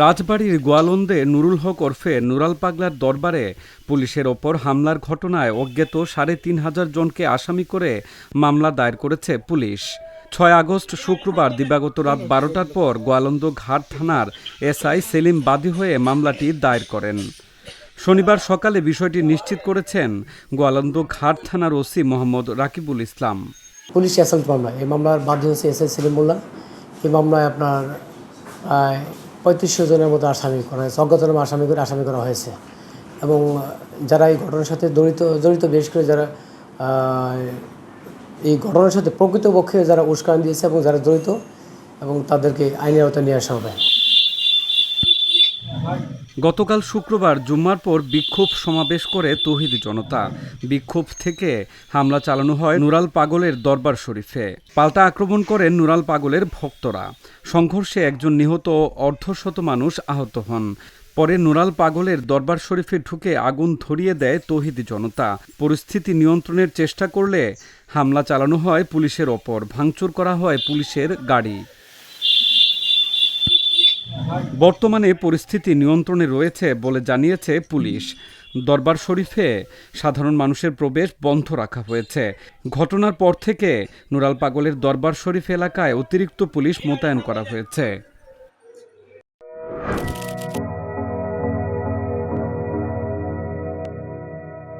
রাজবাড়ির গোয়ালন্দে নুরুল হক ওরফে নুরাল পাগলার দরবারে পুলিশের ওপর হামলার ঘটনায় অজ্ঞাত সাড়ে তিন হাজার জনকে আসামি করে মামলা দায়ের করেছে পুলিশ। ছয় আগস্ট শুক্রবার দিবাগত রাত বারোটার পর গোয়ালন্দ ঘাট থানার এসআই সেলিম বাদী হয়ে মামলাটি দায়ের করেন। শনিবার সকালে বিষয়টি নিশ্চিত করেছেন গোয়ালন্দ ঘাট থানার OC Mohammad Rakibul Islam. Police assault মামলা। এই মামলার বাদী হচ্ছে এস এস সেলিমুল্লাহ এই মামলায় আপনার পঁয়ত্রিশশো জনের মতো আসামি করা হয়েছে, অজ্ঞাতনামা আসামি করে আসামি করা হয়েছে। এবং, যারা এই ঘটনার সাথে জড়িত জড়িত, বিশেষ করে যারা এই ঘটনার সাথে প্রকৃতপক্ষে যারা উস্কান দিয়েছে এবং যারা জড়িত এবং তাদেরকে আইনের আওতায় নিয়ে আসা হবে। গতকাল শুক্রবার জুম্মার পর বিক্ষোভ সমাবেশ করে তৌহিদ জনতা। বিক্ষোভ থেকে হামলা চালানো হয় নুরাল পাগলের দরবার শরীফে। পাল্টা আক্রমণ করেন নুরাল পাগলের ভক্তরা। সংঘর্ষে একজন নিহত অর্ধশত মানুষ আহত হন। পরে নুরাল পাগলের দরবার শরীফে ঢুকে আগুন ধরিয়ে দেয় তৌহিদ জনতা। পরিস্থিতি নিয়ন্ত্রণের চেষ্টা করলে হামলা চালানো হয় পুলিশের ওপর, ভাঙচুর করা হয় পুলিশের গাড়ি। বর্তমানে পরিস্থিতি নিয়ন্ত্রণে রয়েছে বলে জানিয়েছে পুলিশ। দরবার শরীফে সাধারণ মানুষের প্রবেশ বন্ধ রাখা হয়েছে। ঘটনার পর থেকে নুরাল পাগলের দরবার শরীফ এলাকায় অতিরিক্ত পুলিশ মোতায়েন করা হয়েছে।